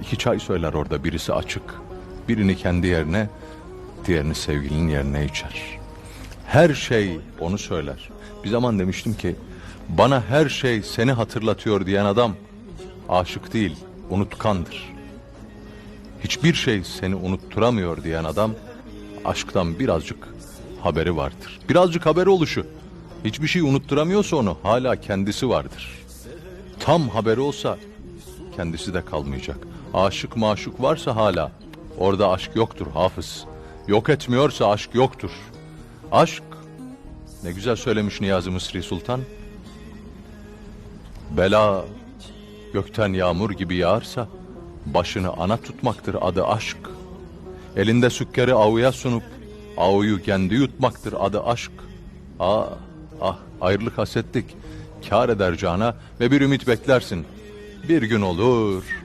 İki çay söyler orada birisi açık. Birini kendi yerine, diğerini sevgilinin yerine içer. Her şey onu söyler. Bir zaman demiştim ki bana her şey seni hatırlatıyor diyen adam aşık değil, unutkandır. Hiçbir şey seni unutturamıyor diyen adam aşktan birazcık haberi vardır. Birazcık haberi oluşu. Hiçbir şey unutturamıyorsa onu hala kendisi vardır. Tam haberi olsa kendisi de kalmayacak. Aşık maşuk varsa hala orada aşk yoktur hafız. Yok etmiyorsa aşk yoktur. Aşk ne güzel söylemiş Niyazi Mısri Sultan. Bela gökten yağmur gibi yağarsa başını ana tutmaktır adı aşk. Elinde sükkeri avuya sunup avuyu kendi yutmaktır adı aşk. Ah ah ayrılık hasetlik kâr eder cana ve bir ümit beklersin. Bir gün olur